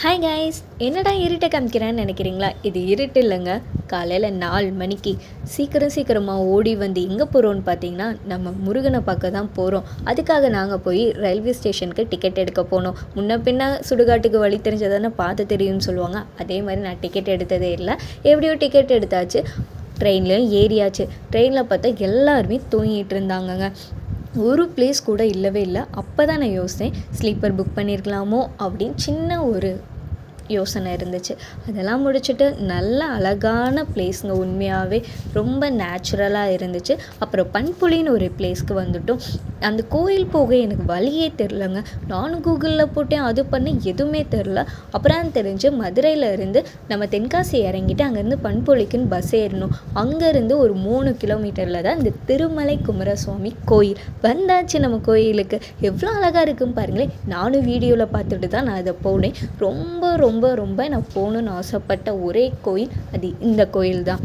Hi guys என்னடா இருட்டை காமிக்கிறேன்னு நினைக்கிறீங்களா? இது இருட்டு இல்லைங்க. காலையில் நாலு மணிக்கு சீக்கிரம் சீக்கிரமாக ஓடி வந்து எங்கே போகிறோன்னு பார்த்தீங்கன்னா நம்ம முருகனை பார்க்க தான் போகிறோம் அதுக்காக நாங்கள் போய் ரயில்வே ஸ்டேஷனுக்கு டிக்கெட் எடுக்க போனோம். முன்ன பின்ன சுடுகாட்டுக்கு வழி தெரிஞ்சதானே பார்த்து தெரியும்னு சொல்லுவாங்க. அதே மாதிரி நான் டிக்கெட் எடுத்ததே இல்லை. எப்படியோ டிக்கெட் எடுத்தாச்சு. ட்ரெயின்லேயும் ஏறியாச்சு. ட்ரெயினில் பார்த்தா எல்லாருமே தூங்கிட்டு இருந்தாங்கங்க. ஒரு பிளேஸ் கூட இல்லவே இல்லை. அப்போ தான் நான் யோசித்தேன் ஸ்லீப்பர் புக் பண்ணியிருக்கலாமோ அப்படின்னு. சின்ன ஒரு யோசனை இருந்துச்சு. அதெல்லாம் முடிச்சுட்டு நல்ல அழகான பிளேஸுங்க உண்மையாகவே ரொம்ப நேச்சுரலாக இருந்துச்சு. அப்புறம் பண்புலின்னு ஒரு பிளேஸ்க்கு வந்துட்டோம். அந்த கோயில் போக எனக்கு வழியே தெரிலங்க நானும் கூகுளில் போட்டேன். அது பண்ண எதுவுமே தெரில அப்புறம் தெரிஞ்சு மதுரையில் இருந்து நம்ம தென்காசி இறங்கிட்டு அங்கேருந்து பண்புலிக்குன்னு பஸ் ஏறணும். அங்கேருந்து ஒரு மூணு கிலோமீட்டரில் தான் இந்த திருமலை குமரசுவாமி கோயில். வந்தாச்சு நம்ம கோயிலுக்கு. எவ்வளோ அழகாக இருக்குன்னு பாருங்களேன். நானும் வீடியோவில் பார்த்துட்டு தான் நான் அதை போனேன். ரொம்ப ரொம்ப ரொம்ப நான் போகணுன்னு ஆசைப்பட்ட ஒரே கோயில் அது இந்த கோயில் தான்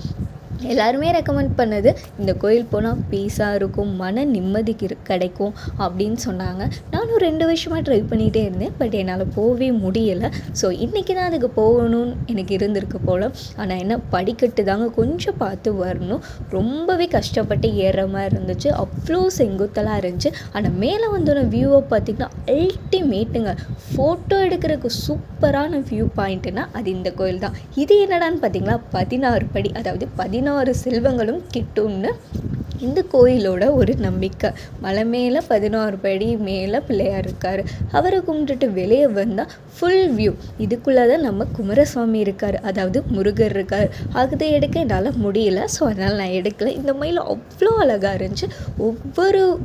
எல்லாருமே ரெக்கமெண்ட் பண்ணது இந்த கோயில் போனால் பீஸாக இருக்கும் மன நிம்மதிக்கு கிடைக்கும் அப்படின்னு சொன்னாங்க. நானும் ரெண்டு வருஷமாக ட்ரை பண்ணிகிட்டே இருந்தேன் பட் என்னால் போகவே முடியலை. ஸோ இன்றைக்கி தான் அதுக்கு போகணும்னு எனக்கு இருந்திருக்கு போல். ஆனால் என்ன படிக்கட்டு தாங்க கொஞ்சம் பார்த்து வரணும். ரொம்பவே கஷ்டப்பட்டு ஏற மாதிரி இருந்துச்சு. அவ்வளோ செங்குத்தலாக இருந்துச்சு. ஆனால் மேலே வந்தோட வியூவை பார்த்திங்கன்னா அல்டிமேட்டுங்க ஃபோட்டோ எடுக்கிறதுக்கு சூப்பரான வியூ பாயிண்ட்டுனா அது இந்த கோயில் தான். இது என்னடான்னு பார்த்தீங்களா? பதினாறு படி அதாவது பதினாறு செல்வங்களும் கிட்டும்னு இந்த கோயிலோட ஒரு நம்பிக்கை. மலை மேலே பதினாறு படி மேலே பிள்ளையார் இருக்கார். அவரை கும்பிட்டுட்டு வெளியே வந்தால் ஃபுல் வியூ இதுக்குள்ளே தான் நம்ம குமாரசுவாமி இருக்கார். அதாவது முருகர் இருக்கார். அதை எடுக்க என்னால் முடியல. ஸோ அதனால் நான் எடுக்கல. இந்த மயில் அவ்வளோ அழகாக இருந்துச்சு. ஒவ்வொரு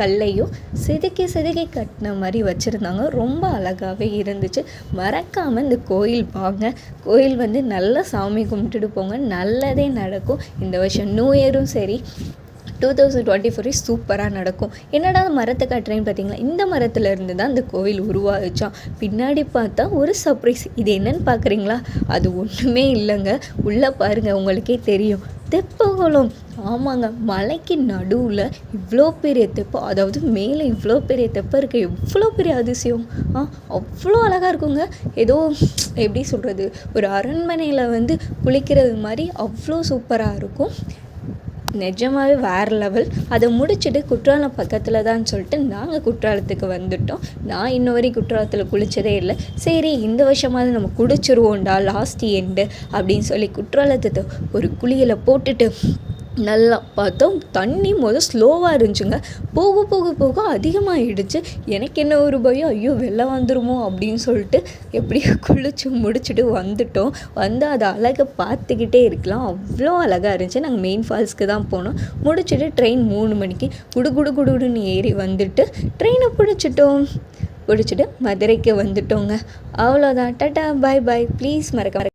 கல்லையும் செதுக்கி செதுக்கி கட்டின மாதிரி வச்சுருந்தாங்க. ரொம்ப அழகாகவே இருந்துச்சு. மறக்காமல் இந்த கோயில் வாங்க. கோயில் வந்து நல்லா சாமி கும்பிட்டுட்டு போங்க. நல்லதே நடக்கும். இந்த வருஷம் நியூ இயரும் சரி டூ தௌசண்ட் டுவெண்ட்டி ஃபோர் சூப்பராக நடக்கும். என்னடா மரத்தை காட்டுறேன்னு பார்த்தீங்களா இந்த மரத்துல இருந்து தான் இந்த கோவில் உருவாகுச்சாம். பின்னாடி பார்த்தா ஒரு சர்ப்ரைஸ் இது என்னன்னு பார்க்குறீங்களா அது ஒன்றுமே இல்லைங்க. உள்ளே பாருங்கள் உங்களுக்கே தெரியும். தெப்பகுளம். ஆமாங்க மலைக்கு நடுவில் இவ்வளோ பெரிய தெப்பம் அதாவது மேலே இவ்வளோ பெரிய தெப்பம் இருக்க. எவ்வளோ பெரிய அதிசயம். ஆ அவ்வளோ அழகாக இருக்குங்க. ஏதோ எப்படி சொல்கிறது ஒரு அரண்மனையில் வந்து குளிக்கிறது மாதிரி அவ்வளோ சூப்பராக இருக்கும். நிஜமாவே வேறு லெவல் அதை முடிச்சுட்டு குற்றாலம் பக்கத்தில் தான் சொல்லிட்டு நாங்கள் குற்றாலத்துக்கு வந்துட்டோம். நான் இன்ன வரைக்கும் குற்றாலத்தில் குளித்ததே இல்லை. சரி இந்த வருஷமாவது நம்ம குடிச்சிருவோண்டா லாஸ்ட் எண்டு அப்படின்னு சொல்லி குற்றாலத்தை ஒரு குளியலை போட்டுட்டு நல்லா பார்த்தோம். தண்ணி மொதல் ஸ்லோவாக இருந்துச்சுங்க. போக போக போக அதிகமாகிடுச்சு எனக்கு என்ன ஒரு பயம்? ஐயோ வெளில வந்துடுமோ அப்படின்னு சொல்லிட்டு எப்படியோ குளிச்சு முடிச்சுட்டு வந்துட்டோம். வந்து அதை அழகை பார்த்துக்கிட்டே இருக்கலாம். அவ்வளோ அழகாக இருந்துச்சு. நாங்கள் மெயின் ஃபால்ஸ்க்கு தான் போனோம். முடிச்சுட்டு ட்ரெயின் மூணு மணிக்கு குடு குடு குடுன்னு ஏறி வந்துட்டு ட்ரெயினை பிடிச்சிட்டோம். பிடிச்சிட்டு மதுரைக்கு வந்துட்டோங்க. அவ்வளோதான். டாட்டா பாய் பாய் ப்ளீஸ் மறக்க மறக்க